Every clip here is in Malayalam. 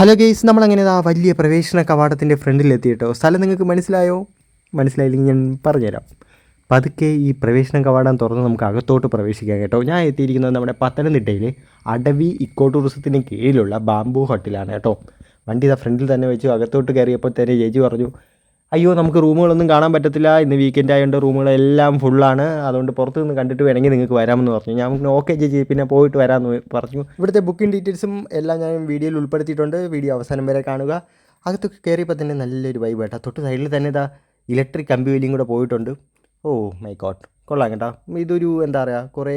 ഹലോ ഗെയ്സ് നമ്മളങ്ങനെ ആ വലിയ പ്രവേശന കവാടത്തിന്റെ ഫ്രണ്ടിലെത്തി കേട്ടോ സ്ഥലം നിങ്ങൾക്ക് മനസ്സിലായോ? മനസ്സിലായില്ലെങ്കിൽ ഞാൻ പറഞ്ഞുതരാം. പതുക്കെ ഈ പ്രവേശന കവാടം തുറന്ന് നമുക്ക് അകത്തോട്ട് പ്രവേശിക്കാം കേട്ടോ. ഞാൻ എത്തിയിരിക്കുന്നത് നമ്മുടെ പത്തനംതിട്ടയിലെ അടവി ഇക്കോ ടൂറിസത്തിന് കീഴിലുള്ള ബാംബു ഹോട്ടലാണ് കേട്ടോ. വണ്ടി ഇതാ ഫ്രണ്ടിൽ തന്നെ വെച്ചു അകത്തോട്ട് കയറിയപ്പോൾ തന്നെ ചേച്ചി പറഞ്ഞു അയ്യോ നമുക്ക് റൂമുകളൊന്നും കാണാൻ പറ്റത്തില്ല. ഇന്ന് വീക്കെൻഡ് ആയതുകൊണ്ട് റൂമുകളെല്ലാം ഫുള്ളാണ് അതുകൊണ്ട് പുറത്ത് നിന്ന് കണ്ടിട്ട് വേണമെങ്കിൽ നിങ്ങൾക്ക് വരാമെന്ന് പറഞ്ഞു. ഞാൻ ഓക്കെ ചേച്ചി പിന്നെ പോയിട്ട് വരാമെന്ന് പറഞ്ഞു. ഇവിടുത്തെ ബുക്കിംഗ് ഡീറ്റെയിൽസും എല്ലാം ഞാൻ വീഡിയോയിൽ ഉൾപ്പെടുത്തിയിട്ടുണ്ട്. വീഡിയോ അവസാനം വരെ കാണുക. അകത്തൊക്കെ കയറിയപ്പോൾ തന്നെ നല്ലൊരു വൈബ് കേട്ടോ തൊട്ട് സൈഡിൽ തന്നെ ഇതാ ഇലക്ട്രിക് കമ്പി വലിയും കൂടെ പോയിട്ടുണ്ട്. ഓ മൈ ഗോഡ് കൊള്ളാം കേട്ടോ. ഇതൊരു എന്താ പറയുക കുറേ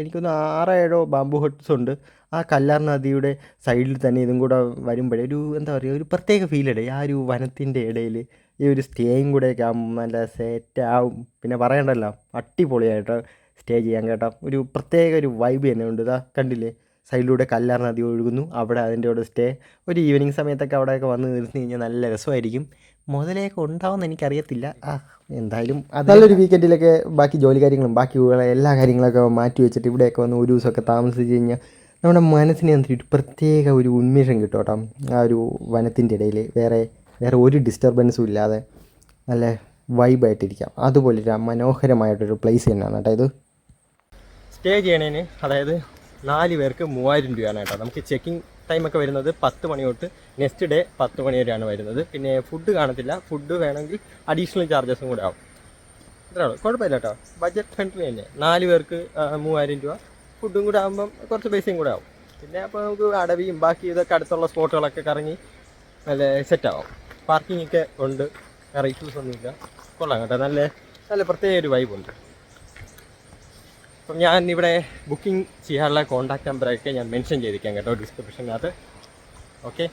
എനിക്കൊന്ന് ആറോ ഏഴോ ബാംബു ഹട്ട്സ് ഉണ്ട്. ആ കല്ലാർ നദിയുടെ സൈഡിൽ തന്നെ ഇതും കൂടെ വരുമ്പോഴേ ഒരു എന്താ പറയുക ഒരു പ്രത്യേക ഫീലടെ ആ ഒരു വനത്തിന്റെ ഇടയിൽ ഈ ഒരു സ്റ്റേയും കൂടെയൊക്കെ ആകുമ്പോൾ നല്ല സെറ്റ് ആവും. പിന്നെ പറയണ്ടല്ലോ അടിപൊളിയായിട്ട് സ്റ്റേ ചെയ്യാൻ കേട്ടോ. ഒരു പ്രത്യേക ഒരു വൈബ് തന്നെ ഉണ്ട്. ഇതാ കണ്ടില്ലേ? സൈഡിലൂടെ കല്ലാർ നദി ഒഴുകുന്നു. അവിടെ അതിന്റെ കൂടെ സ്റ്റേ ഒരു ഈവനിങ് സമയത്തൊക്കെ അവിടെയൊക്കെ വന്ന് നിർത്തി കഴിഞ്ഞാൽ നല്ല രസമായിരിക്കും. മുതലേക്ക് ഉണ്ടാവുമെന്ന് എനിക്കറിയത്തില്ല. ആ എന്തായാലും അത് നല്ലൊരു വീക്കെൻഡിലൊക്കെ ബാക്കി ജോലി കാര്യങ്ങളും ബാക്കി എല്ലാ കാര്യങ്ങളൊക്കെ മാറ്റി വെച്ചിട്ട് ഇവിടെയൊക്കെ വന്ന് ഒരു ദിവസമൊക്കെ താമസിച്ച് കഴിഞ്ഞാൽ നമ്മുടെ മനസ്സിന് ഒരു പ്രത്യേക ഒരു ഉന്മേഷം കിട്ടും കേട്ടോ. ആ ഒരു വനത്തിന്റെ ഇടയിൽ വേറെ വേറെ ഒരു ഡിസ്റ്റർബൻസും ഇല്ലാതെ നല്ല വൈബായിട്ടിരിക്കാം അതുപോലെ ഒരു മനോഹരമായിട്ടൊരു പ്ലേസ് തന്നെയാണ് കേട്ടോ ഇത്. സ്റ്റേ ചെയ്യണേന് അതായത് നാല് പേർക്ക് മൂവായിരം രൂപയാണ് കേട്ടോ. നമുക്ക് ചെക്കിംഗ് ടൈമൊക്കെ വരുന്നത് പത്ത് മണി തൊട്ട് നെക്സ്റ്റ് ഡേ പത്ത് മണി വരെയാണ് വരുന്നത്. പിന്നെ ഫുഡ് കാണത്തില്ല. ഫുഡ് വേണമെങ്കിൽ അഡീഷണൽ ചാർജസും കൂടെ ആവും. ഇത്രയാണ് കുഴപ്പമില്ല കേട്ടോ. ബഡ്ജറ്റ് ഫ്രണ്ട്ലി തന്നെ. നാല് പേർക്ക് മൂവായിരം രൂപ. ഫുഡും കൂടെ ആകുമ്പം കുറച്ച് പൈസയും കൂടെ ആവും. പിന്നെ അപ്പോൾ നമുക്ക് അടവിയും ബാക്കി ഇതൊക്കെ അടുത്തുള്ള സ്പോട്ടുകളൊക്കെ കറങ്ങി നല്ല സെറ്റാവും പാർക്കിംഗ് ഒക്കെ ഉണ്ട്. വേറെ ഇഷ്യൂസ് ഒന്നുമില്ല. കൊള്ളാം കേട്ടോ. നല്ല നല്ല പ്രത്യേക ഒരു വൈബുണ്ട് അപ്പം ഞാൻ ഇവിടെ ബുക്കിംഗ് ചെയ്യാനുള്ള കോൺടാക്ട് നമ്പറൊക്കെ ഞാൻ മെൻഷൻ ചെയ്തിരിക്കാം കേട്ടോ ഡിസ്ക്രിപ്ഷനകത്ത് ഓക്കെ